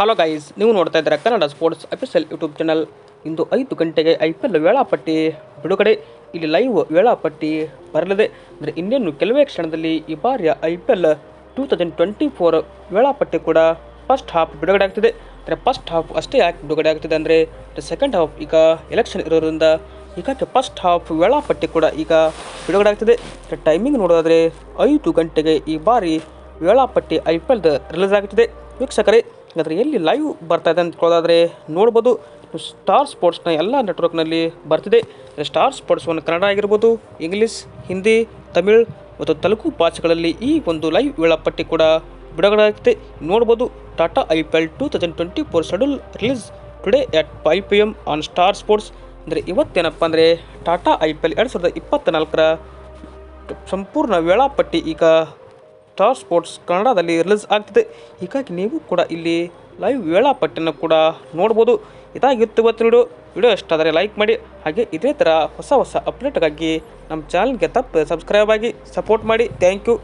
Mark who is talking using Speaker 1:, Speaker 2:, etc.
Speaker 1: Hello guys ನೀವು ನೋಡ್ತಾ ಇದ್ದೀರಾ Kannada sports official YouTube channel ಇಂದು ಐದು ಗಂಟೆಗೆ ಐ ಪಿ ಎಲ್ ವೇಳಾಪಟ್ಟಿ ಬಿಡುಗಡೆ. ಇಲ್ಲಿ ಲೈವ್ ವೇಳಾಪಟ್ಟಿ ಬರಲಿದೆ. ಅಂದರೆ ಇನ್ನೇನು ಕೆಲವೇ ಕ್ಷಣದಲ್ಲಿ ಈ ಬಾರಿಯ I P L two thousand twenty four ವೇಳಾಪಟ್ಟಿ ಕೂಡ ಫಸ್ಟ್ ಹಾಫ್ ಬಿಡುಗಡೆ ಆಗ್ತಿದೆ. ಅಂದರೆ ಫಸ್ಟ್ ಹಾಫ್ ಅಷ್ಟೇ ಯಾಕೆ ಬಿಡುಗಡೆ ಆಗ್ತಿದೆ ಅಂದರೆ ಸೆಕೆಂಡ್ ಹಾಫ್ ಈಗ ಎಲೆಕ್ಷನ್ ಇರೋದ್ರಿಂದ ಈಗ ಫಸ್ಟ್ ಹಾಫ್ ವೇಳಾಪಟ್ಟಿ ಕೂಡ ಈಗ ಬಿಡುಗಡೆ ಆಗ್ತಿದೆ. ಟೈಮಿಂಗ್ ನೋಡೋದಾದರೆ ಐದು ಗಂಟೆಗೆ ಈ ಬಾರಿ ವೇಳಾಪಟ್ಟಿ ಐ ಪಿ ಎಲ್ದು ರಿಲೀಸ್ ಆಗ್ತಿದೆ. ವೀಕ್ಷಕರೇ ಹಾಗಾದರೆ ಎಲ್ಲಿ ಲೈವ್ ಬರ್ತಾ ಇದೆ ಅಂತ ಹೇಳೋದಾದರೆ ನೋಡ್ಬೋದು. ಸ್ಟಾರ್ ಸ್ಪೋರ್ಟ್ಸ್ನ ಎಲ್ಲ ನೆಟ್ವರ್ಕ್ನಲ್ಲಿ ಬರ್ತಿದೆ. ಸ್ಟಾರ್ ಸ್ಪೋರ್ಟ್ಸ್ ಒನ್ ಕನ್ನಡ ಆಗಿರ್ಬೋದು ಇಂಗ್ಲೀಷ್ ಹಿಂದಿ ತಮಿಳ್ ಮತ್ತು ತೆಲುಗು ಭಾಷೆಗಳಲ್ಲಿ ಈ ಒಂದು ಲೈವ್ ವೇಳಾಪಟ್ಟಿ ಕೂಡ ಬಿಡುಗಡೆ ಆಗುತ್ತೆ ನೋಡ್ಬೋದು Tata I P L two thousand twenty four schedule release today at five P M on Star Sports ಅಂದರೆ ಇವತ್ತೇನಪ್ಪ ಅಂದರೆ ಟಾಟಾ ಐ ಪಿ ಎಲ್ ಎರಡು ಸಾವಿರದ ಇಪ್ಪತ್ತ್ನಾಲ್ಕರ ಸಂಪೂರ್ಣ ವೇಳಾಪಟ್ಟಿ ಈಗ ಸ್ಟಾರ್ ಸ್ಪೋರ್ಟ್ಸ್ ಕನ್ನಡದಲ್ಲಿ ರಿಲೀಸ್ ಆಗ್ತಿದೆ. ಹೀಗಾಗಿ ನೀವು ಕೂಡ ಇಲ್ಲಿ ಲೈವ್ ವೇಳಾಪಟ್ಟಿಯನ್ನು ಕೂಡ ನೋಡ್ಬೋದು. ಇದಾಗಿತ್ತು ಇವತ್ತು ವಿಡಿಯೋ ವಿಡಿಯೋ ಇಷ್ಟ ಆದರೆ ಲೈಕ್ ಮಾಡಿ. ಹಾಗೆ ಇದೇ ಥರ ಹೊಸ ಹೊಸ ಅಪ್ಡೇಟ್ಗಾಗಿ ನಮ್ಮ ಚಾನಲ್ಗೆ ತಪ್ಪು ಸಬ್ಸ್ಕ್ರೈಬ್ ಆಗಿ ಸಪೋರ್ಟ್ ಮಾಡಿ. Thank you